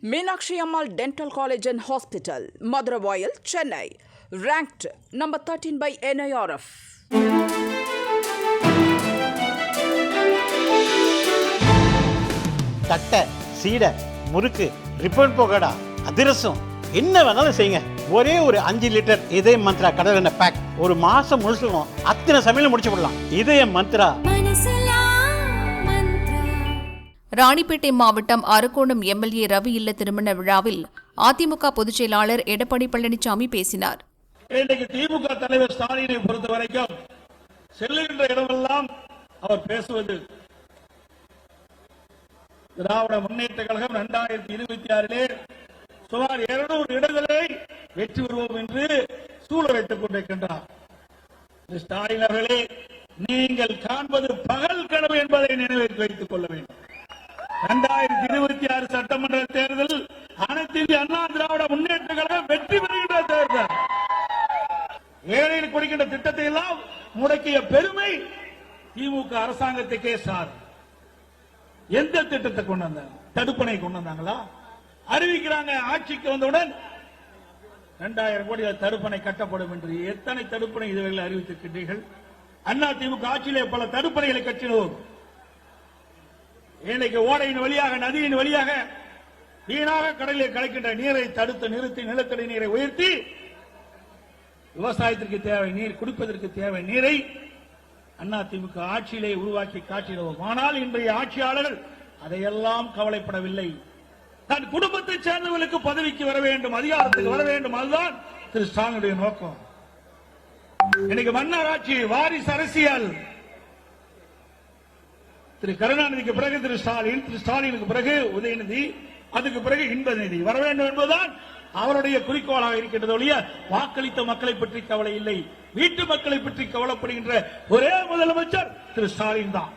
Meenakshi Ammal dental college and hospital Maduravoyal Chennai. Ranked number 13 by NIRF தட்டை சீடை முறுக்கு ribbon போகடா அதிரசம். என்ன வேணாலும் செய்யுங்க. ஒரே ஒரு அஞ்சு லிட்டர் இதய மந்த்ரா கடலெண்ணெய் பேக் ஒரு மாசம் முழுசுக்கும் அத்தனை சமையல் முடிச்சு விடலாம். இதய மந்த்ரா ராணிப்பேட்டை மாவட்டம் அரக்கோணம் எம்எல்ஏ ரவி இல்ல திருமண விழாவில் அதிமுக பொதுச் செயலாளர் எடப்பாடி பழனிசாமி பேசினார். இன்றைக்கு திமுக தலைவர் ஸ்டாலினை பொறுத்த வரைக்கும் செல்லுகின்ற இடமெல்லாம் அவர் பேசுவது திராவிட முன்னேற்ற கழகம் இரண்டாயிரத்தி இருபத்தி ஆறிலே சுமார் இருநூறு இடங்களை வெற்றி பெறுவோம் என்று சூழலைத்துக் கொண்டிருக்கின்றார். ஸ்டாலின் அவர்களே நீங்கள் காண்பது பகல் கனவு என்பதை நினைவு வைத்துக் கொள்ள வேண்டும். சட்டமன்ற தேர்தல் அனைத்து இந்திய அண்ணா திராவிட முன்னேற்ற கழகம் வெற்றி பெறுகின்ற தேர்தல். ஏழைகளுக்கு கொடுக்கின்ற திட்டத்தை எல்லாம் முடக்கிய பெருமை திமுக அரசாங்கத்துக்கே சார். எந்த திட்டத்தை கொண்டு வந்தாங்க தடுப்பணை கொண்டு வந்தாங்களா? அறிவிக்கிறாங்க ஆட்சிக்கு வந்தவுடன் இரண்டாயிரம் கோடி தடுப்பணை கட்டப்படும் என்று. எத்தனை தடுப்பணை இதுவரை அறிவித்திருக்கின்றீர்கள்? அண்ணா திமுக ஆட்சியிலே பல தடுப்பணைகளை கட்டினோம். இன்னைக்கு ஓடையின் வழியாக நதியின் வழியாக வீணாக கடலில் கிடைக்கின்ற நீரை தடுத்து நிறுத்தி நிலத்தடி நீரை உயர்த்தி விவசாயத்திற்கு தேவை நீர் குடிப்பதற்கு தேவை நீரை அண்ணா திமுக ஆட்சியிலே உருவாக்கி காட்டிடுவோம் ஆனால் இன்றைய ஆட்சியாளர்கள் அதையெல்லாம் கவலைப்படவில்லை. தன் குடும்பத்தைச் சேர்ந்தவர்களுக்கு பதவிக்கு வர வேண்டும் அதிகாரத்துக்கு வர வேண்டும். அதுதான் திரு ஸ்டாலினுடைய நோக்கம். இன்னைக்கு மன்னர் ஆட்சி வாரிசு அரசியல். திரு கருணாநிதிக்கு பிறகு திரு ஸ்டாலின் திரு ஸ்டாலினுக்கு பிறகு உதயநிதி அதுக்கு பிறகு இன்பநிதி. வர வேண்டும் என்பதுதான் அவருடைய குறிக்கோளாக இருக்கின்றது ஒழிய வாக்களித்த மக்களை பற்றி கவலை இல்லை. வீட்டு மக்களை பற்றி கவலைப்படுகின்ற ஒரே முதலமைச்சர் திரு ஸ்டாலின் தான்.